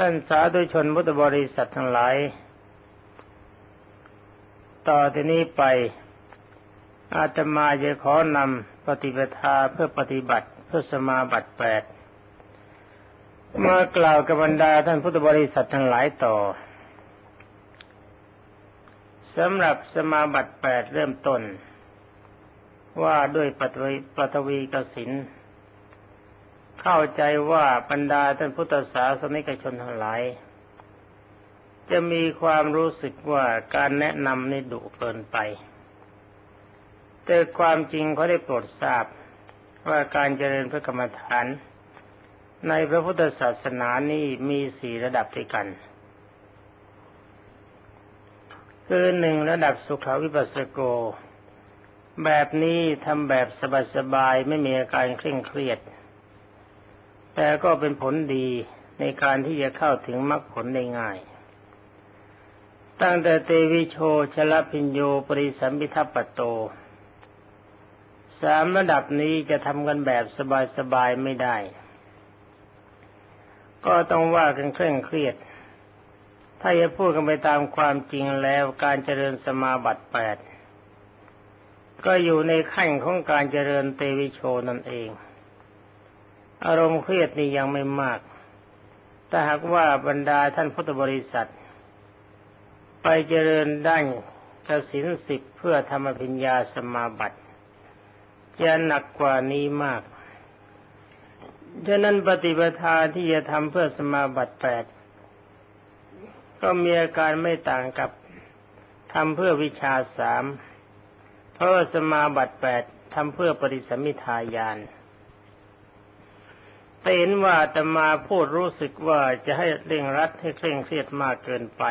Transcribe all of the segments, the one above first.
ท่านสาธุชนพุทธบริษัททั้งหลาย ต่อที่นี้ไป อาตมาจะขอนำปฏิปทาเพื่อปฏิบัติเพื่อสมาบัติแปดมากล่าวกับบรรดาท่านพุทธบริษัททั้งหลายต่อสำหรับสมาบัติแปดเริ่มต้น ว่าด้วยปฐวีปฐวีกสิน เข้าใจว่าบรรดาท่านพุทธศาสนิกชนทั้งหลายจะมีความรู้สึกว่าการแนะนำนี่ดุเกินไป แต่ความจริงเขาได้โปรดทราบว่าการเจริญพระกรรมฐาน ในพระพุทธศาสนานี่มีสี่ระดับด้วยกัน คือหนึ่งระดับสุขวิปัสสโก แบบนี้ทำแบบสบายๆไม่มีอาการเคร่งเครียด แต่ก็เป็นผลดีในการที่จะเข้าถึงมรรคผลได้ง่าย ตั้งแต่เตวิโชชลพิญโยปริสัมพิทัปปโต สามระดับนี้จะทำกันแบบสบายๆไม่ได้ ก็ต้องว่ากันเคร่งเครียด ถ้าจะพูดกันไปตามความจริงแล้วการเจริญสมาบัติแปดก็อยู่ในขั้นของการเจริญเตวิโชนั่นเอง อารมณ์เครียดนี่ยังไม่มากแต่หากว่าบรรดาท่านพุทธบริษัท ไปเจริญด้านกสินสิบเพื่อธรรมพิญญาสมาบัติจะหนักกว่านี้มากฉะนั้นปฏิปทาที่จะทำเพื่อสมาบัติแปดก็มีอาการไม่ต่างกับทำเพื่อวิชาสามเพราะสมาบัติแปดทำเพื่อปริสมิทายาน เห็นว่าแต่มาพูดรู้สึกว่าจะให้เร่งรัดให้เคร่งเครียดมากเกินไป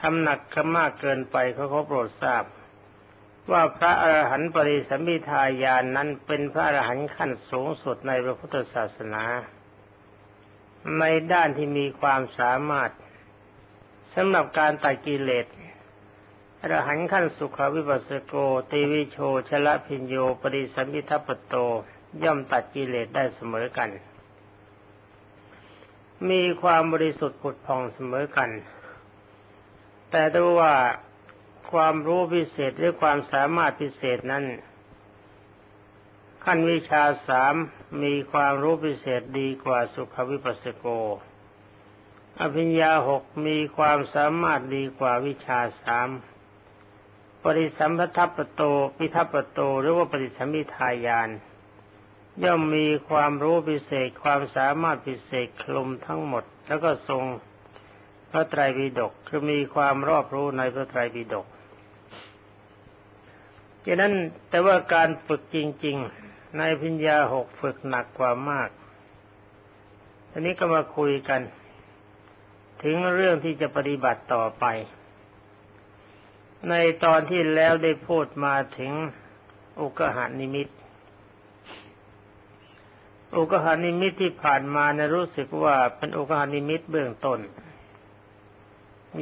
ทำหนักขมากเกินไปเขาเขาโปรดทราบ ว่าพระอรหันต์ปริสัมพิทายานนั้นเป็นพระอรหันต์ขั้นสูงสุดในพระพุทธศาสนา ในด้านที่มีความสามารถสำหรับการตัดกิเลสอรหันต์ขั้นสุขวิปัสสโกเตวิโชชละพิญโยปริสัมพิทัปโต ย่อมตัดกิเลสได้เสมอกัน มีความบริสุทธิ์ผุดผ่องเสมอกัน แต่ดูว่าความรู้พิเศษหรือความสามารถพิเศษนั้น ขั้นวิชาสามมีความรู้พิเศษดีกว่าสุขวิปัสสโก อภิญญาหกมีความสามารถดีกว่าวิชาสามปริสัมพัทธปโต ปิทัปโต หรือว่าปริสัมมิทายาน ย่อมมีความรู้พิเศษความสามารถพิเศษคลุมทั้งหมด แล้วก็ทรงพระไตรปิฎกคือมีความรอบรู้ในพระไตรปิฎกดังนั้นแต่ว่าการฝึกจริง ๆ ในพิญญาหกฝึกหนักกว่ามากทีนี้ก็มาคุยกัน ถึงเรื่องที่จะปฏิบัติต่อไป ในตอนที่แล้วได้พูดมาถึงอุกหานิมิต อุกหานิมิตที่ผ่านมานะรู้สึกว่าเป็นอุกหานิมิตเบื้องต้น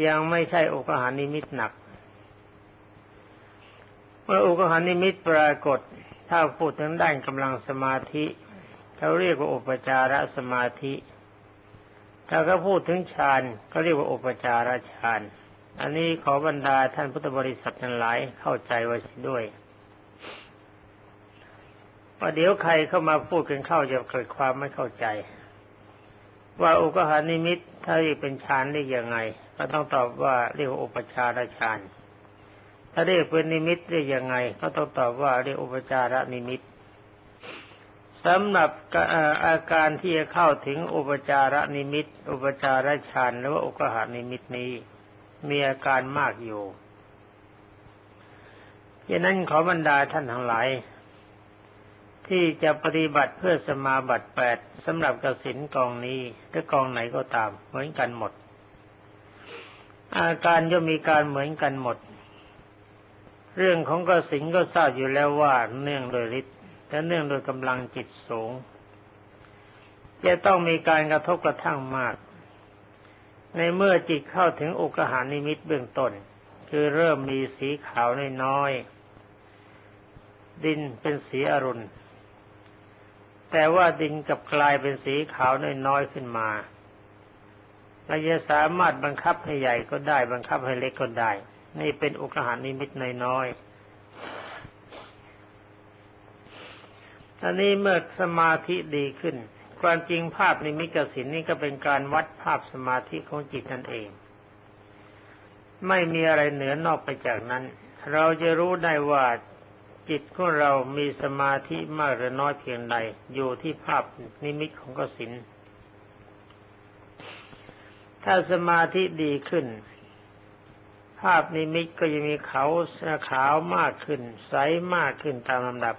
ยังไม่ใช่อุกหานิมิตหนัก เมื่ออุกหานิมิตปรากฏ ถ้าพูดถึงด้านกำลังสมาธิเขาเรียกว่าอุปจารสมาธิ ถ้าเขาพูดถึงฌานก็เรียกว่าอุปจารฌาน อันนี้ขอบรรดาท่านพุทธบริษัททั้งหลายเข้าใจไว้ด้วย ว่าเดี๋ยวใครเข้ามาพูดกันเข้าจะเกิดความไม่เข้าใจ ว่าอุกหานิมิตถ้าเรียกเป็นฌานได้ยังไง ก็ต้องตอบว่าเรียกอุปจารฌานถ้าเรียกเป็นนิมิตได้ยังไง ก็ต้องตอบว่าเรียกอุปจารนิมิตสำหรับอาการที่จะเข้าถึงอุปจารนิมิต อุปจารฌานหรือว่าอุกหานิมิตนี้ มีอาการมากอยู่ดังนั้นขอบรรดาท่านทั้งหลาย ที่จะปฏิบัติเพื่อสมาบัติแปดสำหรับกสินกองนี้หรือกองไหนก็ตาม เหมือนกันหมด อาการย่อมมีการเหมือนกันหมด เรื่องของกสินก็ทราบอยู่แล้วว่าเนื่องโดยฤทธิ์และเนื่องโดยกำลังจิตสูง จะต้องมีการกระทบกระทั่งมาก ในเมื่อจิตเข้าถึงอุกหานิมิตเบื้องต้น คือเริ่มมีสีขาวน้อยๆดินเป็นสีอรุณ แต่ว่าดินกับกลายเป็นสีขาวน้อยๆขึ้นมาเราจะสามารถบังคับให้ใหญ่ก็ได้ บังคับให้เล็กก็ได้ นี่เป็นอุกหานิมิตน้อยๆอันนี้เมื่อสมาธิดีขึ้น ความจริงภาพนิมิตกสินนี่ก็เป็นการวัดภาพสมาธิของจิตนั่นเอง ไม่มีอะไรเหนือนอกไปจากนั้น เราจะรู้ได้ว่า จิตของเรามีสมาธิมากหรือน้อยเพียงใด อยู่ที่ภาพนิมิตของกสินถ้าสมาธิดีขึ้น ภาพนิมิตก็จะมีเขาขาวมากขึ้น ใสมากขึ้นตามลำดับ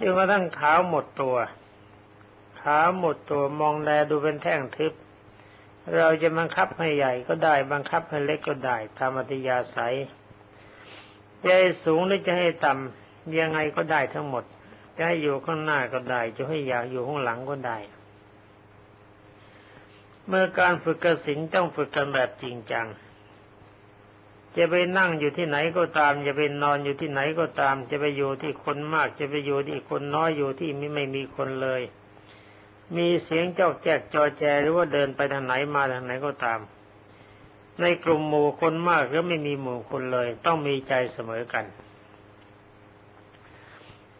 จนกระทั่งขาวหมดตัว ขาวหมดตัวมองแลดูเป็นแท่งทึบ เราจะบังคับให้ใหญ่ก็ได้บังคับให้เล็กก็ได้ตามอัตยาศัย จะให้สูงหรือจะให้ต่ำยังไงก็ได้ทั้งหมด จะให้อยู่ข้างหน้าก็ได้ จะให้อยากอยู่ข้างหลังก็ได้ เมื่อการฝึกกระสินต้องฝึกกันแบบจริงจัง จะไปนั่งอยู่ที่ไหนก็ตาม จะไปนอนอยู่ที่ไหนก็ตาม จะไปอยู่ที่คนมาก จะไปอยู่ที่คนน้อยอยู่ที่ไม่มีคนเลย มีเสียงเจ้าแจกจอแจหรือว่าเดินไปทางไหนมาทางไหนก็ตาม ในกลุ่มหมู่คนมากหรือไม่มีหมู่คนเลย ต้องมีใจเสมอกัน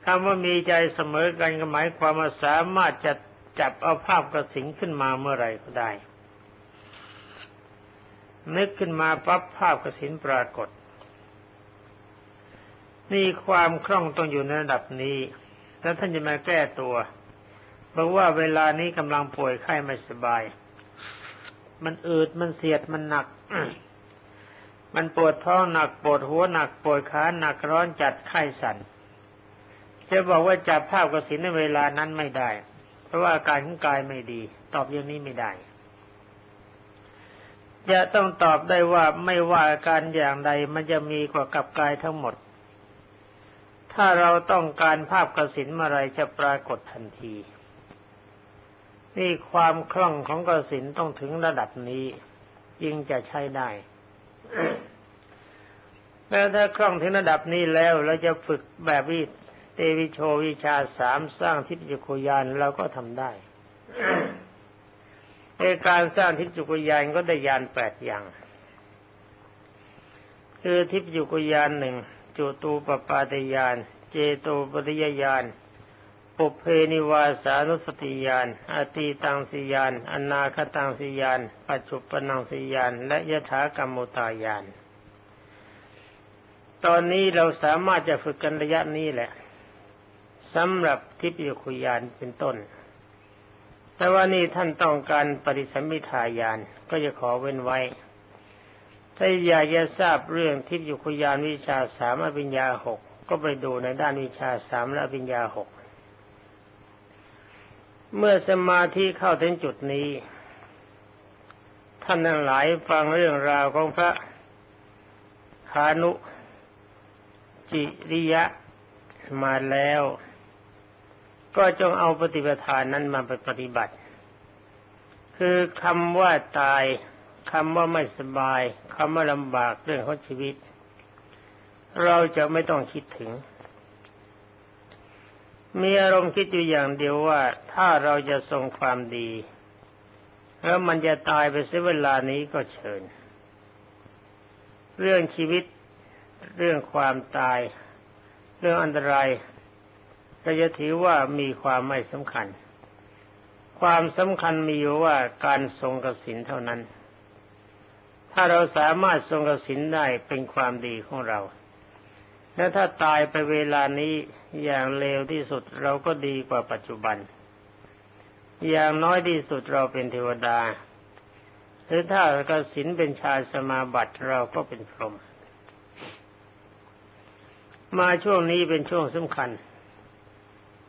คำว่ามีใจเสมอกันก็หมายความว่าสามารถจะจับเอาภาพกระสิงขึ้นมาเมื่อไรก็ได้ นึกขึ้นมาปั๊บภาพกระสินปรากฏ นี่ความคล่องต้องอยู่ในระดับนี้ แล้วท่านจะมาแก้ตัว เพราะว่าเวลานี้กำลังป่วยไข้ไม่สบาย มันอืดมันเสียดมันหนักมันปวดท้องหนักปวดหัวหนักปวดขาหนักร้อนจัดไข้สัน่นจะบอกว่าจับภาพกสินในเวลานั้นไม่ได้ เพราะว่าอาการของกายไม่ดี ตอบอย่างนี้ไม่ได้ จะต้องตอบได้ว่าไม่ว่าอาการอย่างใดมันจะมีกว่ากับกายทั้งหมด ถ้าเราต้องการภาพกสินเมื่อไรจะปรากฏทันที นี่ความคล่องของกสินต้องถึงระดับนี้ยิ่งจะใช้ได้แล้วถ้าคล่องถึงระดับนี้แล้วเราจะฝึกแบบวิเตวิโชวิชาสามสร้างทิพยคุยานเราก็ทำได้ในการสร้างทิพยคุยานก็ได้ยานแปดอย่าง คือทิพยคุยานหนึ่งจุตูปปาตยาน เจโตปฏิยญาณ ปุเพนิวาสานุสติยานอตีตังสิยานอนาคตังสิยานปัจจุปนังสิยานและยถากรรมุตายาน ตอนนี้เราสามารถจะฝึกกันระยะนี้แหละสำหรับทิพยคุยานเป็นต้น แต่ว่านี่ท่านต้องการปริสัมมิทายานก็จะขอเว้นไว้ ถ้าอยากจะทราบเรื่องทิพยคุยานวิชาสามอภิญญาหกก็ไปดูในด้านวิชาสามและอภิญญาหก เมื่อสมาธิเข้าถึงจุดนี้ ท่านทั้งหลายฟังเรื่องราวของพระคานุ จิริยะมาแล้ว ก็จงเอาปฏิปทานนั้นมาไปปฏิบัติ คือคำว่าตายคำว่าไม่สบายคำว่าลำบากเรื่องของชีวิต เราจะไม่ต้องคิดถึง มีอารมณ์คิดอยู่อย่างเดียวว่าถ้าเราจะทรงความดีแล้วมันจะตายไปเสียเวลานี้ก็เชิญ เรื่องชีวิตเรื่องความตาย เรื่องอันตรายเราจะถือว่ามีความไม่สำคัญ ความสำคัญมีอยู่ว่าการทรงกสินเท่านั้น ถ้าเราสามารถทรงกสินได้เป็นความดีของเรา และถ้าตายไปเวลานี้อย่างเลวที่สุดเราก็ดีกว่าปัจจุบัน อย่างน้อยที่สุดเราเป็นเทวดา หรือถ้ากสินเป็นชายสมาบัติเราก็เป็นพรหมมาช่วงนี้เป็นช่วงสำคัญ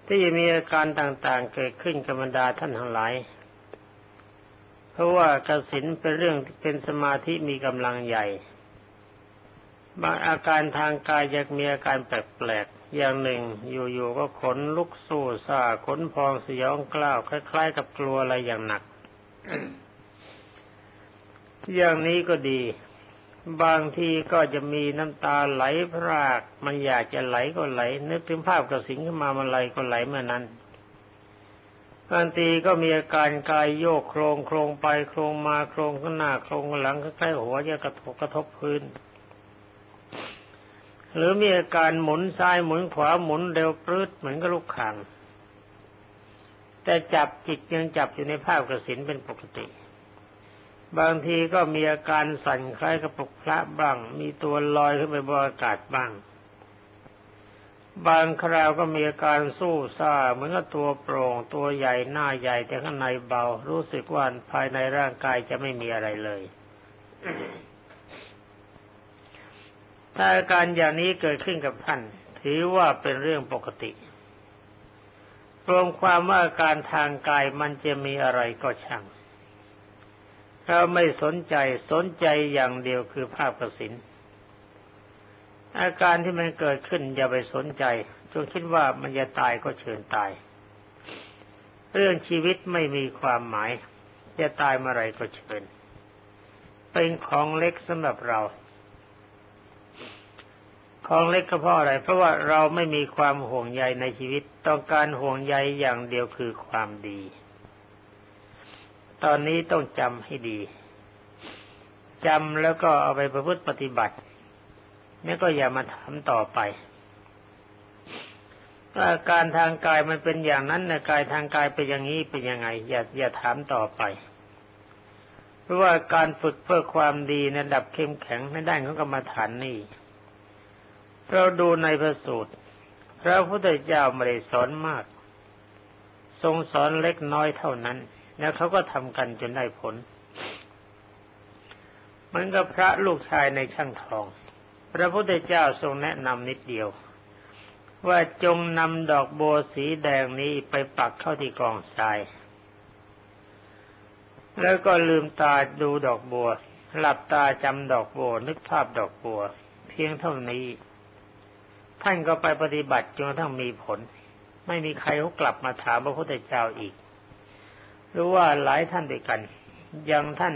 ที่จะมีอาการต่างๆ เกิดขึ้นกับบรรดาท่านทั้งหลาย เพราะว่ากสินเป็นเรื่องเป็นสมาธิมีกำลังใหญ่ บางอาการทางกายยังมีอาการแปลกๆ อย่างหนึ่ง อยู่ๆก็ขนลุกสู้ซาขนพองสยองกล้าวคล้าย ๆ กับกลัวอะไรอย่างหนัก อย่างนี้ก็ดี บางทีก็จะมีน้ำตาไหลพราก มันอยากจะไหลก็ไหล นึกถึงภาพกระสิงขึ้นมามันไหลก็ไหลเมื่อนั้นบางทีก็มีอาการกายโยกโครงโครงไปโครงมาโครงข้างหน้าโครงหลังใกล้หัวจะกระทบกระทบพื้น หรือมีอาการหมุนซ้ายหมุนขวาหมุนเร็วปลื้ดเหมือนกับลูกข่างแต่จับจิตยังจับอยู่ในภาพกระสินเป็นปกติ บางทีก็มีอาการสั่นคล้ายกับปลุกพระบ้าง มีตัวลอยขึ้นไปบนอากาศบ้าง บางคราวก็มีอาการสู้ซ่าเหมือนกับตัวโปร่ง ตัวใหญ่หน้าใหญ่แต่ข้างในเบา รู้สึกว่าภายในร่างกายจะไม่มีอะไรเลย ถ้าอาการอย่างนี้เกิดขึ้นกับท่าน ถือว่าเป็นเรื่องปกติ รวมความว่าอาการทางกายมันจะมีอะไรก็ช่างเราไม่สนใจสนใจอย่างเดียวคือภาพกสินอาการที่มันเกิดขึ้นอย่าไปสนใจจงคิดว่ามันจะตายก็เชิญตาย เรื่องชีวิตไม่มีความหมาย จะตายเมื่อไรก็เชิญ เป็นของเล็กสำหรับเรา ของเล็กก็เพราะอะไร เพราะว่าเราไม่มีความห่วงใยในชีวิต ต้องการห่วงใยอย่างเดียวคือความดี ตอนนี้ต้องจำให้ดีจำแล้วก็เอาไปประพฤติปฏิบัตินี่ก็อย่ามาถามต่อไปว่าการทางกายมันเป็นอย่างนั้นนะกายทางกายเป็นอย่างนี้เป็นยังไง อย่าอย่าถามต่อไป เพราะว่าการฝึกเพื่อความดีในระดับเข้มแข็งในด้านของกรรมฐานนี่ เราดูในพระสูตร พระพุทธเจ้าไม่ได้สอนมาก ทรงสอนเล็กน้อยเท่านั้น แล้วเขาก็ทำกันจนได้ผลเหมือนกับพระลูกชายในช่างทอง พระพุทธเจ้าทรงแนะนำนิดเดียว ว่าจงนำดอกโบสีแดงนี้ไปปักเข้าที่กองทราย แล้วก็ลืมตาดูดอกบัว หลับตาจำดอกบัวนึกภาพดอกบัว เพียงเท่านี้ ท่านก็ไปปฏิบัติจนกระทั่งมีผล ไม่มีใครเขากลับมาถามพระพุทธเจ้าอีกรู้ว่าหลายท่านด้วยกันอยังท่าน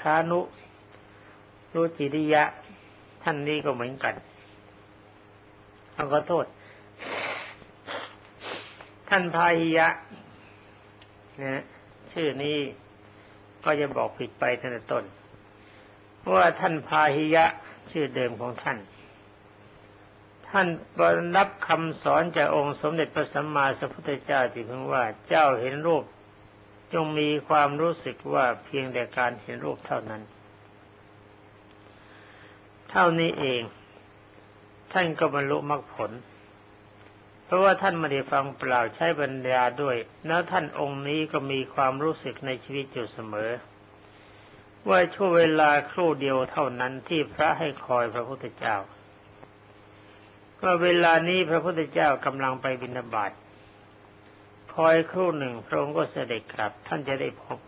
คานุรุจิริยะ ท่านนี้ก็เหมือนกันเอาขอโทษ ท่านพาหิยะนะชื่อนี้ก็จะบอกผิดไปตั้งแต่ต้นว่าท่านพาหิยะชื่อเดิมของท่าน ท่านรับคำสอนจากองค์สมเด็จพระสัมมาสัมพุทธเจ้าที่พึงว่าเจ้าเห็นรูป จงมีความรู้สึกว่าเพียงแต่การเห็นรูปเท่านั้น เท่านี้เอง ท่านก็บรรลุมรรคผล เพราะว่าท่านไม่ได้ฟังเปล่าใช้ปัญญาด้วย แล้วท่านองค์นี้ก็มีความรู้สึกในชีวิตอยู่เสมอ ว่าช่วงเวลาครู่เดียวเท่านั้นที่พระให้คอยพระพุทธเจ้า ว่าเวลานี้พระพุทธเจ้ากำลังไปบิณฑบาตคอยครู่หนึ่งพระองค์ก็เสด็จกลับ ท่านจะได้พบ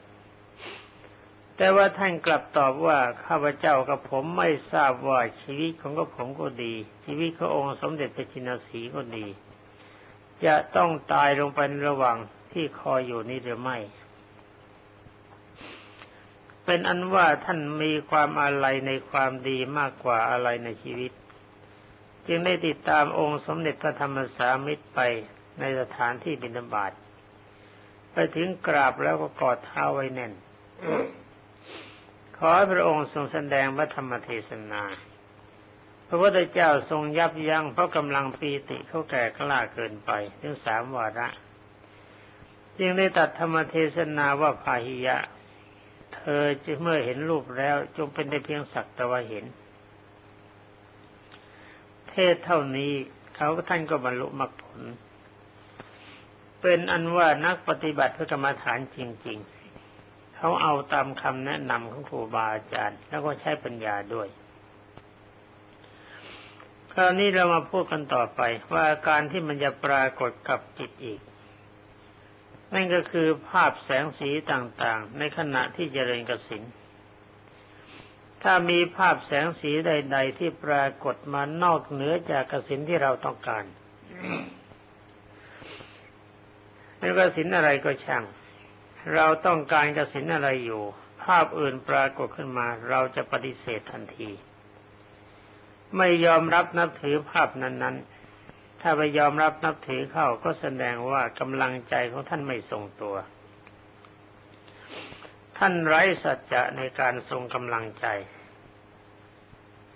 แต่ว่าท่านกลับตอบว่าข้าพเจ้ากับผมไม่ทราบว่าชีวิตของกับผมก็ดี ชีวิตขององค์สมเด็จพระจินสีก็ดี จะต้องตายลงไประหว่างที่คอยอยู่นี้หรือไม่เป็นอันว่าท่านมีความอะไรในความดีมากกว่าอะไรในชีวิต จึงได้ติดตามองค์สมเด็จพระธรรมสามิตรไปในสถานที่บิณฑบาตไปถึงกราบแล้วก็กอดเท้าไว้แน่น ขอให้พระองค์ทรงแสดงพระธรรมเทศนา พระพุทธเจ้าทรงยับยั้งเพราะกำลังปีติเขาแก่กล้าเกินไปถึงสามวาระ จึงได้ตัดธรรมเทศนาว่าพาหิยะ เธอจะเมื่อเห็นรูปแล้วจงเป็นได้เพียงสักแต่ว่าเห็น เทศเท่านี้เขาท่านก็บรรลุมรรคผล เป็นอันว่านักปฏิบัติพื่อกรรมฐานจริง ๆ เขาเอาตามคำแนะนำของครูบาอาจารย์ แล้วก็ใช้ปัญญาด้วย คราวนี้เรามาพูดกันต่อไปว่าการที่มันจะปรากฏกับจิตอีก นั่นก็คือภาพแสงสีต่างๆ ในขณะที่เจริญกสิน ถ้ามีภาพแสงสีใด ๆ ที่ปรากฏมานอกเหนือจากกสินที่เราต้องการในกสินอะไรก็ช่าง เราต้องการกสินอะไรอยู่ ภาพอื่นปรากฏขึ้นมา เราจะปฏิเสธทันที ไม่ยอมรับนับถือภาพนั้น ๆ ถ้าไปยอมรับนับถือเข้าก็แสดงว่ากำลังใจของท่านไม่ทรงตัว ท่านไร้สัจจะในการทรงกำลังใจ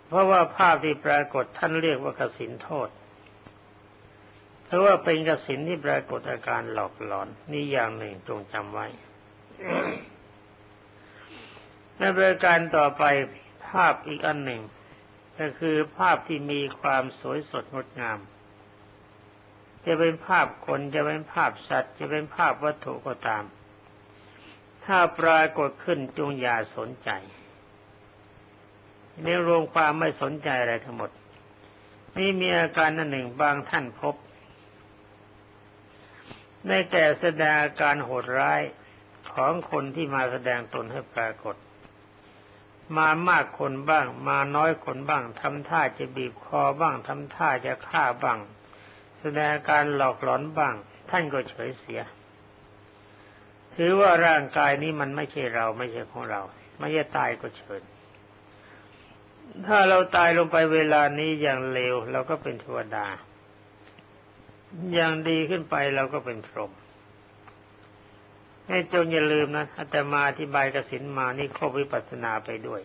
เพราะว่าภาพที่ปรากฏท่านเรียกว่ากสินโทษ เพราะว่าเป็นกสินที่ปรากฏอาการหลอกหลอนนี่อย่างหนึ่งจงจำไว้ในบริการต่อไปภาพอีกอันหนึ่ง ก็คือภาพที่มีความสวยสดงดงาม จะเป็นภาพคนจะเป็นภาพสัตว์ จะเป็นภาพวัตถุก็ตาม ถ้าปรากฏขึ้นจงอย่าสนใจในรวมความไม่สนใจอะไรทั้งหมด นี่มีอาการนันหนึ่งบางท่านพบ ในแต่แสดงอาการโหดร้ายของคนที่มาแสดงตนให้ปรากฏ มามากคนบ้าง มาน้อยคนบ้างทำท่าจะบีบคอบ้างทำท่าจะฆ่าบ้าง แสดงการหลอกหลอนบ้าง ท่านก็เฉยเสีย ถือว่าร่างกายนี้มันไม่ใช่เราไม่ใช่ของเรา ไม่ใช่ตายก็เชิญ ถ้าเราตายลงไปเวลานี้อย่างเลวเราก็เป็นเทวดา อย่างดีขึ้นไปเราก็เป็นพรหมให้จงอย่าลืมนะอาตมาอธิบายกสินมานี่ครบวิปัสสนาไปด้วย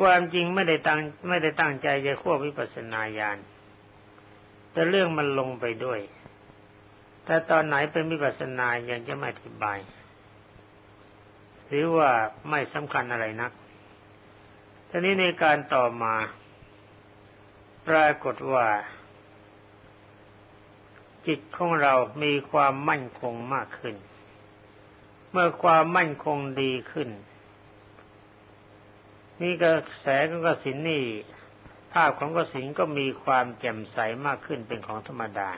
ความจริงไม่ได้ตั้งไม่ได้ตั้งใจจะควบวิปัสสนาญาณแต่เรื่องมันลงไปด้วย แต่ตอนไหนเป็นวิปัสสนายังจะไม่อธิบาย หรือว่าไม่สำคัญอะไรนักทีนี้ในการต่อมา ปรากฏว่า จิตของเรามีความมั่นคงมากขึ้น เมื่อความมั่นคงดีขึ้น นี่กระแสของกสินนี่ภาพของกสินก็มีความแจ่มใสมากขึ้นเป็นของธรรมดา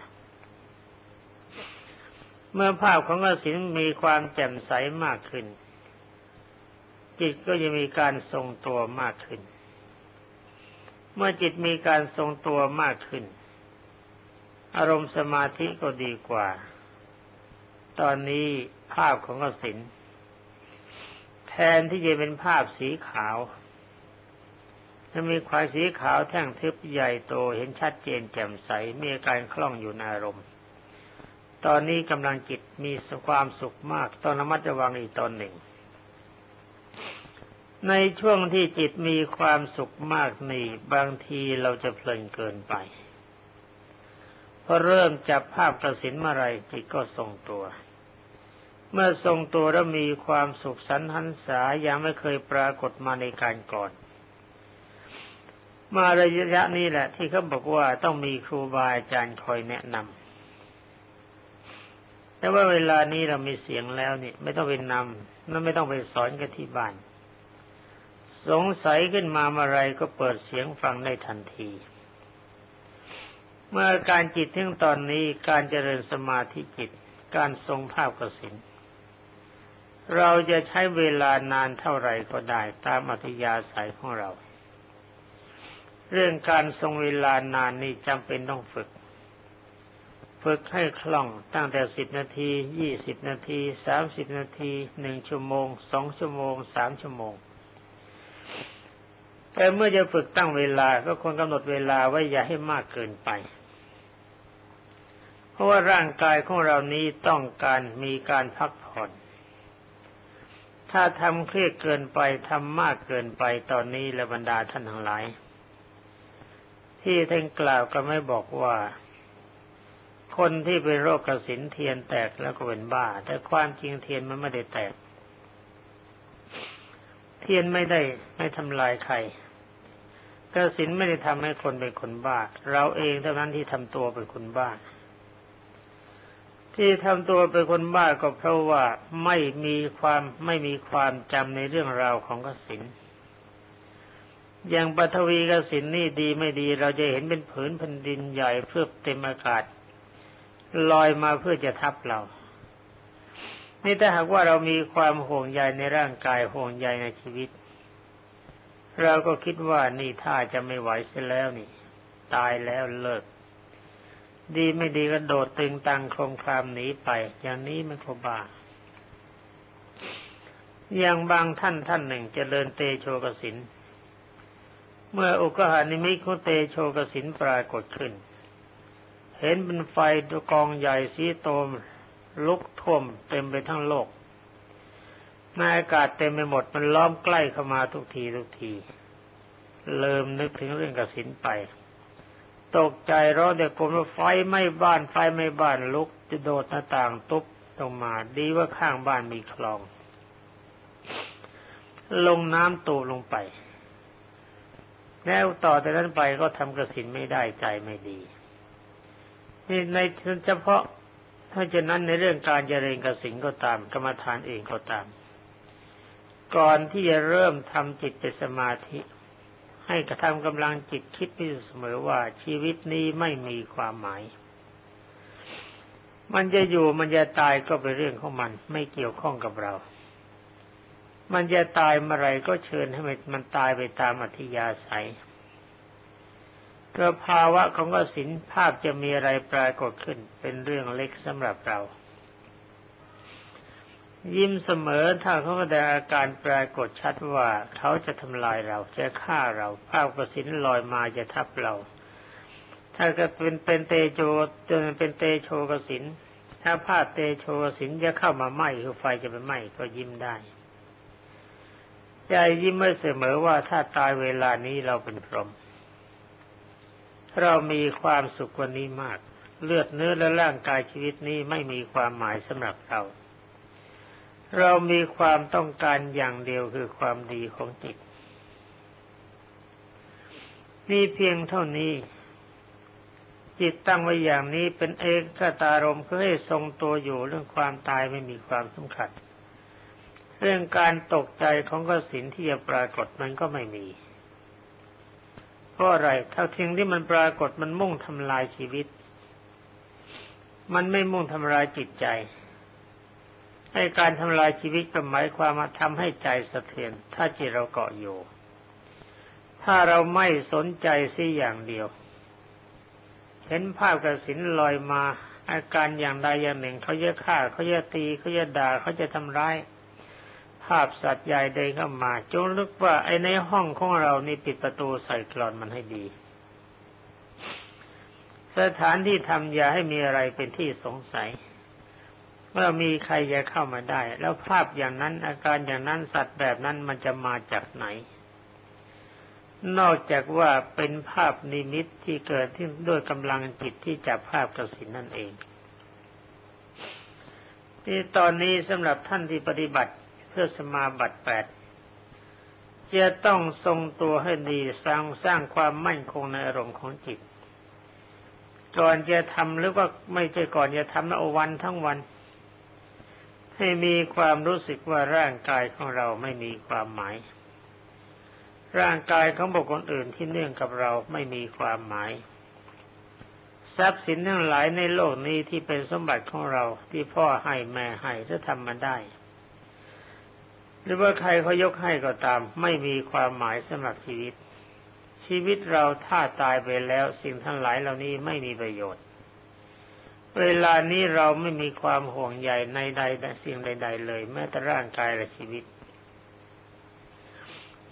เมื่อภาพของกสินมีความแจ่มใสมากขึ้น จิตก็จะมีการทรงตัวมากขึ้น เมื่อจิตมีการทรงตัวมากขึ้น อารมณ์สมาธิก็ดีกว่า ตอนนี้ภาพของกสินแทนที่จะเป็นภาพสีขาวจะมีควายสีขาวแท่งทึบใหญ่โตเห็นชัดเจนแจ่มใสมีการคล่องอยู่ในอารมณ์ ตอนนี้กำลังจิตมีความสุขมาก ต้องระมัดระวังอีกตอนหนึ่ง ในช่วงที่จิตมีความสุขมากนี่บางทีเราจะเพลินเกินไปพอเริ่มจับภาพกระสินเมื่อไรจิตก็ทรงตัว เมื่อทรงตัวแล้วมีความสุขสันหันษายังไม่เคยปรากฏมาในการก่อนมาระยะนี้แหละที่เขาบอกว่าต้องมีครูบาอาจารย์คอยแนะนำ แต่ว่าเวลานี้เรามีเสียงแล้วนี่ ไม่ต้องไปนำนั่นไม่ต้องไปสอนกันที่บ้าน สงสัยขึ้นมาเมื่อไรก็เปิดเสียงฟังได้ทันที เมื่อการจิตถึงตอนนี้การเจริญสมาธิจิต การทรงภาพกสินเราจะใช้เวลานานเท่าไหร่ก็ได้ตามอัธยาศัยของเรา เรื่องการทรงเวลานานนี่จำเป็นต้องฝึก ฝึกให้คล่องตั้งแต่สิบนาทียี่สิบนาทีสามสิบนาทีหนึ่งชั่วโมงสองชั่วโมงสามชั่วโมง แต่เมื่อจะฝึกตั้งเวลาก็ควรกำหนดเวลาไว้อย่าให้มากเกินไป เพราะว่าร่างกายของเรานี้ต้องการมีการพักผ่อน ถ้าทำเครียดเกินไปทำมากเกินไปตอนนี้และบรรดาท่านทั้งหลาย ที่ท่านกล่าวก็ไม่บอกว่า คนที่เป็นโรคกระสินเทียนแตกแล้วก็เป็นบ้า แต่ความจริงเทียนมันไม่ได้แตก เทียนไม่ได้ไม่ทำลายใครกระสินไม่ได้ทำให้คนเป็นคนบ้า เราเองเท่านั้นที่ทำตัวเป็นคนบ้า ที่ทำตัวเป็นคนบ้าก็เพราะว่าไม่มีความไม่มีความจำในเรื่องราวของกสินอย่างปฐวีกสินนี่ดีไม่ดี เราจะเห็นเป็นผืนแผ่นดินใหญ่เพื่อเต็มอากาศ ลอยมาเพื่อจะทับเรา นี่ถ้าหากว่าเรามีความห่วงใยในร่างกายห่วงใยในชีวิต เราก็คิดว่านี่ถ้าจะไม่ไหวเสียแล้วนี่ ตายแล้วเลิก ดีไม่ดีก็โดดตึงตังโครงครามหนีไป อย่างนี้มันก็บ้าอย่างบางท่านท่านหนึ่งจเจริญเตโชกสิน เมื่ออุกหานิมิตของเตโชกสินปรากฏขึ้น เห็นเป็นไฟกองใหญ่สีโตม ลุกท่วมเต็มไปทั้งโลกในอากาศเต็มไปหมดมันล้อมใกล้เข้ามาทุกทีทุกทีเริ่มนึกถึงเรื่องกสินไป ตกใจร้องเด็กกลมว่าไฟไม้บ้านไฟไม้บ้านลุกจะโดดหน้าต่างตุ๊บลงมาดีว่าข้างบ้านมีคลอง ลงน้ำตูลงไป แล้วต่อแต่นั้นไปก็ทำกระสินไม่ได้ใจไม่ดี ในเฉพาะถ้าจะนั้นในเรื่องการเจริญกสินก็ตาม กรรมฐานเองก็ตาม ก่อนที่จะเริ่มทำจิตเป็นสมาธิ ให้กระทำกำลังจิตคิดอยู่เสมอว่าชีวิตนี้ไม่มีความหมาย มันจะอยู่มันจะตายก็เป็นเรื่องของมัน ไม่เกี่ยวข้องกับเรา มันจะตายเมื่อไรก็เชิญให้มันตายไปตามอัธยาศัย ก็ภาวะของกสินภาพจะมีอะไรปรากฏขึ้น เป็นเรื่องเล็กสำหรับเรา ยิ้มเสมอถ้าเขาแสดงอาการปรากฏชัดว่าเขาจะทำลายเราจะฆ่าเรา ภาพกสินลอยมาจะทับเรา ถ้าก็เป็นเป็นเตโชจนเป็นเตโชกสินถ้าภาพเตโชกสินจะเข้ามาไหม้คือไฟจะไปไหม้ก็ยิ้มได้ใจยิ้มไม่เสมอว่าถ้าตายเวลานี้เราเป็นพรหม เรามีความสุขกว่านี้มาก เลือดเนื้อและร่างกายชีวิตนี้ไม่มีความหมายสำหรับเรา เรามีความต้องการอย่างเดียวคือความดีของจิตนี่เพียงเท่านี้ จิตตั้งไว้อย่างนี้เป็นเอกขตารมเพื่อให้ทรงตัวอยู่เรื่องความตายไม่มีความสำคัญเรื่องการตกใจของกสินที่จะปรากฏมันก็ไม่มี ราะอะไรถ้าทิ้งที่มันปรากฏมันมุ่งทำลายชีวิต มันไม่มุ่งทำลายจิตใจให้การทำลายชีวิตก็หมายความมาทำให้ใจสะเทือน ถ้าจิตเราเกาะอยู่ ถ้าเราไม่สนใจสิอย่างเดียว เห็นภาพกระสินลอยมา อาการอย่างใดอย่างหนึ่งเขาจะฆ่าเขาจะตีเขาจะด่าเขาจะทำร้ายาพสัตว์ใหญ่เดินเข้ามา จงนึกว่าไอ้ในห้องของเรานี่ปิดประตูใส่กรอนมันให้ดี สถานที่ทำอย่าให้มีอะไรเป็นที่สงสัยเมื่อมีใครจะเข้ามาได้ แล้วภาพอย่างนั้นอาการอย่างนั้นสัตว์แบบนั้นมันจะมาจากไหน นอกจากว่าเป็นภาพนิมิตที่เกิดที่ด้วยกำลังจิตที่จับภาพกระสินนั่นเองที่ตอนนี้สำหรับท่านที่ปฏิบัติ เพื่อสมาบัติแปดจะต้องทรงตัวให้ดีสร้างสร้างความมั่นคงในอารมณ์ของจิต ก่อนจะทำหรือว่าไม่ใช่ก่อนจะทำนะวันทั้งวัน ให้มีความรู้สึกว่าร่างกายของเราไม่มีความหมาย ร่างกายของบุคคลอื่นที่เนื่องกับเราไม่มีความหมายทรัพย์สินทั้งหลายในโลกนี้ที่เป็นสมบัติของเราที่พ่อให้แม่ให้ถ้าทำมาได้ หรือว่าใครเขายกให้ก็ตาม ไม่มีความหมายสำหรับชีวิต ชีวิตเราถ้าตายไปแล้วสิ่งทั้งหลายเหล่านี้ไม่มีประโยชน์ เวลานี้เราไม่มีความห่วงใยในใดสิ่งใด ๆ เลย แม้แต่ร่างกายและชีวิต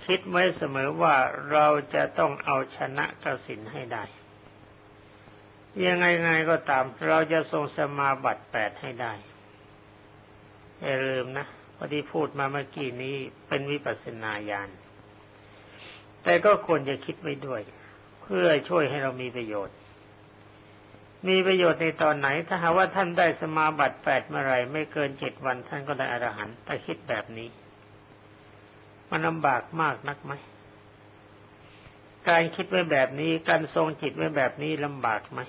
คิดไว้เสมอว่าเราจะต้องเอาชนะกสินให้ได้ ยังไงไงก็ตาม เราจะทรงสมาบัติแปดให้ได้อย่าลืมนะ พอดีพูดมาเมื่อกี้นี้เป็นวิปัสสนาญาณ แต่ก็ควรจะคิดไว้ด้วย เพื่อช่วยให้เรามีประโยชน์ มีประโยชน์ในตอนไหน ถ้าหาว่าท่านได้สมาบัติแปดเมื่อไรไม่เกินเจ็ดวันท่านก็ได้อรหันต์ถ้าคิดแบบนี้มันลำบากมากนักไหม การคิดไว้แบบนี้ การทรงจิตไว้แบบนี้ลำบากไหม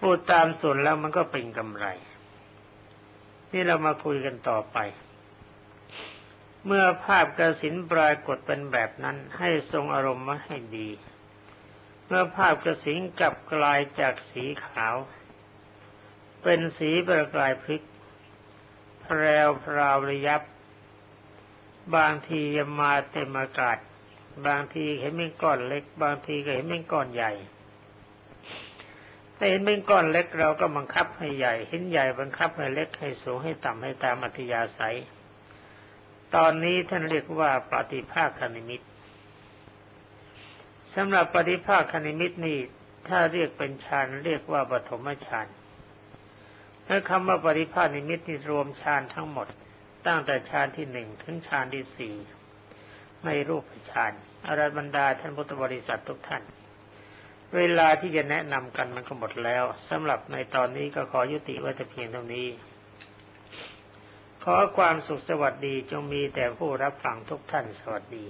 พูดตามส่วนแล้วมันก็เป็นกำไร นี่เรามาคุยกันต่อไป เมื่อภาพกระสินปรากฏเป็นแบบนั้น ให้ทรงอารมณ์มาให้ดี เมื่อภาพกระสินกลับกลายจากสีขาว เป็นสีประกายพริกแพรวพราวระยับ บางทีจะมาเต็มอากาศ บางทีเห็นเป็นก้อนเล็ก บางทีก็เห็นเป็นก้อนใหญ่ แต่เห็นเป็นก้อนเล็กเราก็บังคับให้ใหญ่ เห็นใหญ่บังคับให้เล็กให้สูงให้ต่ำให้ตามอัธยาศัย ตอนนี้ท่านเรียกว่าปฏิภาคนิมิตสำหรับปฏิภาคคณิมิตนี่ถ้าเรียกเป็นฌานเรียกว่าปฐมฌานและคำว่าปฏิภาคนิมิตนี่รวมฌานทั้งหมด ตั้งแต่ฌานที่หนึ่งถึงฌานที่สี่ไม่รูปฌานอาราบรรดาท่านพุทธบริษัททุกท่าน เวลาที่จะแนะนำกันมันก็หมดแล้วสำหรับในตอนนี้ก็ขอยุติไว้แต่เพียงเท่านี้ ขอความสุขสวัสดีจงมีแต่ผู้รับฟังทุกท่านสวัสดี